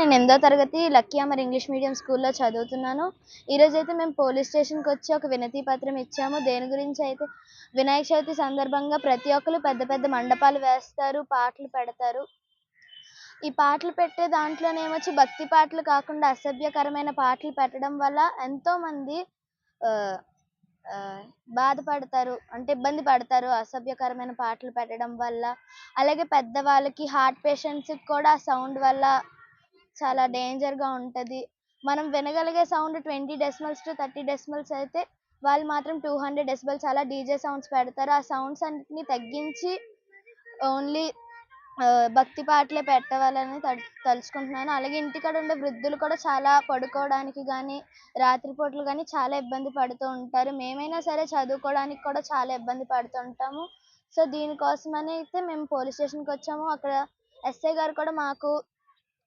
నేను ఎనిమిదో తరగతి లక్కీ అమర్ ఇంగ్లీష్ మీడియం స్కూల్లో చదువుతున్నాను. ఈరోజు అయితే మేము పోలీస్ స్టేషన్కి వచ్చి ఒక వినతి పత్రం ఇచ్చాము. దేని గురించి అయితే వినాయక చవితి సందర్భంగా ప్రతి ఒక్కరు పెద్ద పెద్ద మండపాలు వేస్తారు పాటలు పెడతారు. ఈ పాటలు పెట్టే దాంట్లోనేమొచ్చి భక్తి పాటలు కాకుండా అసభ్యకరమైన పాటలు పెట్టడం వల్ల ఎంతోమంది బాధపడతారు అంటే ఇబ్బంది పడతారు అసభ్యకరమైన పాటలు పెట్టడం వల్ల. అలాగే పెద్దవాళ్ళకి హార్ట్ పేషెంట్స్కి కూడా ఆ సౌండ్ వల్ల చాలా డేంజర్గా ఉంటుంది. మనం వినగలిగే sound twenty decimals to thirty decimals అయితే వాళ్ళు మాత్రం టూ హండ్రెడ్ డెసిబల్స్ అలా డీజే సౌండ్స్ పెడతారు. ఆ సౌండ్స్ అన్నిటిని తగ్గించి ఓన్లీ భక్తి పాటలే పెట్టవాలని తలుచుకుంటున్నాను. అలాగే ఇంటికాడ ఉండే వృద్ధులు కూడా చాలా పడుకోవడానికి కానీ రాత్రిపూటలు కానీ చాలా ఇబ్బంది పడుతూ ఉంటారు. మేమైనా సరే చదువుకోవడానికి కూడా చాలా ఇబ్బంది పడుతుంటాము సో దీనికోసమని అయితే మేము పోలీస్ స్టేషన్కి వచ్చాము. అక్కడ ఎస్ఐ గారు కూడా మాకు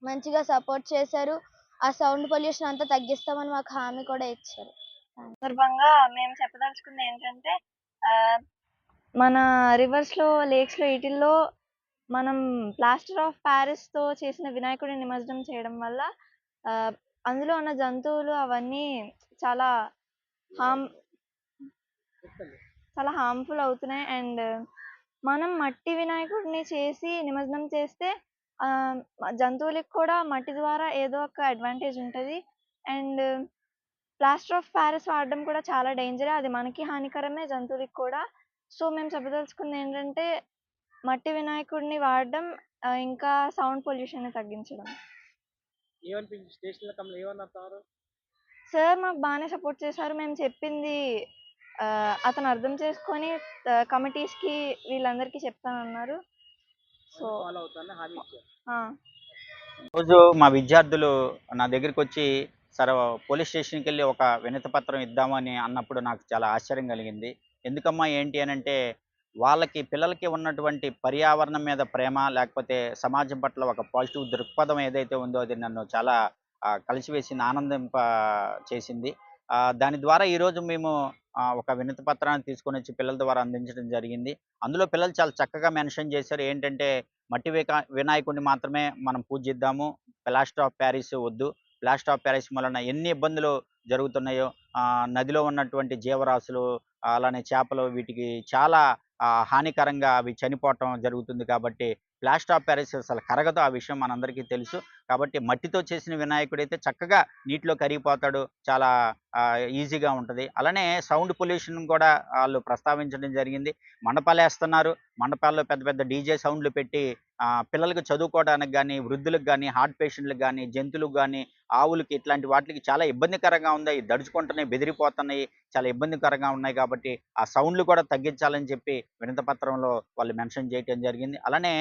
మంచిగా సపోర్ట్ చేశారు. ఆ సౌండ్ పొల్యూషన్ అంతా తగ్గిస్తామని మాకు హామీ కూడా ఇచ్చారు. సందర్భంగా మేము చెప్పదలుచుకుంది ఏంటంటే మన రివర్స్లో లేక్స్లో వీటిల్లో మనం ప్లాస్టర్ ఆఫ్ ప్యారిస్తో చేసిన వినాయకుడిని నిమజ్జనం చేయడం వల్ల అందులో ఉన్న జంతువులు అవన్నీ చాలా హామ్ చాలా హార్మ్ఫుల్ అవుతున్నాయి. అండ్ మనం మట్టి వినాయకుడిని చేసి నిమజ్జనం చేస్తే జంతువులకి కూడా మట్టి ద్వారా ఏదో ఒక అడ్వాంటేజ్ ఉంటుంది. అండ్ ప్లాస్టర్ ఆఫ్ ప్యారిస్ వాడడం కూడా చాలా డేంజర్. అది మనకి హానికరమే జంతువులకి కూడా. సో మేము చెప్పదలుచుకుంది ఏంటంటే మట్టి వినాయకుడిని వాడడం ఇంకా సౌండ్ పొల్యూషన్ తగ్గించడం. సార్? మాకు బాగానే సపోర్ట్ చేశారు. మేము చెప్పింది అతను అర్థం చేసుకొని కమిటీస్కి వీళ్ళందరికీ చెప్తానన్నారు. సో. రోజు మా విద్యార్థులు నా దగ్గరికి వచ్చి సరే పోలీస్ స్టేషన్కి వెళ్ళి ఒక వినతి పత్రం ఇద్దామని అన్నప్పుడు నాకు చాలా ఆశ్చర్యం కలిగింది. ఎందుకమ్మా ఏంటి అని అంటే వాళ్ళకి పిల్లలకి ఉన్నటువంటి పర్యావరణం మీద ప్రేమ లేకపోతే సమాజం పట్ల ఒక పాజిటివ్ దృక్పథం ఏదైతే ఉందో అది నన్ను చాలా కలిసివేసింది ఆనందింప చేసింది. ఆ, దాని ద్వారా ఈరోజు మేము ఒక వినతి పత్రాన్ని తీసుకొని వచ్చి పిల్లల ద్వారా అందించడం జరిగింది. అందులో పిల్లలు చాలా చక్కగా మెన్షన్ చేశారు. ఏంటంటే మట్టి వికా వినాయకుడిని మాత్రమే మనం పూజిద్దాము. ప్లాస్టర్ ఆఫ్ ప్యారిస్ వద్దు. ప్లాస్టర్ ఆఫ్ ప్యారిస్ వలన ఎన్ని ఇబ్బందులు జరుగుతున్నాయో నదిలో ఉన్నటువంటి జీవరాశులు అలానే చేపలు వీటికి చాలా హానికరంగా అవి చనిపోవటం జరుగుతుంది కాబట్టి ప్లాస్టర్ ఆఫ్ ప్యారిస్ అసలు కరగదు. ఆ విషయం మనందరికీ తెలుసు. కాబట్టి మట్టితో చేసిన వినాయకుడు అయితే చక్కగా నీటిలో కరిగిపోతాడు. చాలా ఈజీగా ఉంటుంది. అలానే సౌండ్ పొల్యూషన్ కూడా వాళ్ళు ప్రస్తావించడం జరిగింది. మండపాలు వేస్తున్నారు. మండపాల్లో పెద్ద పెద్ద డీజే సౌండ్లు పెట్టి పిల్లలకు చదువుకోవడానికి కానీ వృద్ధులకు కానీ హార్ట్ పేషెంట్లకు కానీ జంతువులకు కానీ ఆవులకి ఇట్లాంటి వాటికి చాలా ఇబ్బందికరంగా ఉంది. దడుచుకుంటున్నాయి బెదిరిపోతున్నాయి చాలా ఇబ్బందికరంగా ఉన్నాయి కాబట్టి ఆ సౌండ్లు కూడా తగ్గించాలని చెప్పి వినత పత్రంలో వాళ్ళు మెన్షన్ చేయటం జరిగింది. అలానే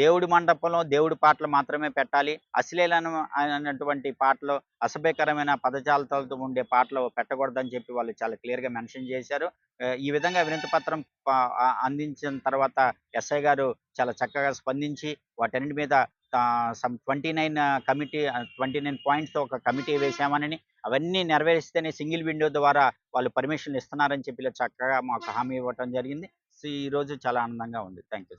దేవుడి మండపంలో దేవుడి పాటలు మాత్రమే పెట్టాలి. అశ్లీలను అయినటువంటి పాటలు అసభ్యకరమైన పదజాలతో ఉండే పాటలు పెట్టకూడదని చెప్పి వాళ్ళు చాలా క్లియర్గా మెన్షన్ చేశారు. ఈ విధంగా వినతి పత్రం అందించిన తర్వాత ఎస్ఐ గారు చాలా చక్కగా స్పందించి వాటన్నిటి మీద some twenty nine committee twenty nine పాయింట్స్తో ఒక కమిటీ వేశామని అవన్నీ నెరవేరిస్తేనే సింగిల్ విండో ద్వారా వాళ్ళు పర్మిషన్ ఇస్తున్నారని చెప్పి చక్కగా మాకు హామీ ఇవ్వటం జరిగింది. సో ఈ రోజు చాలా ఆనందంగా ఉంది. Thank you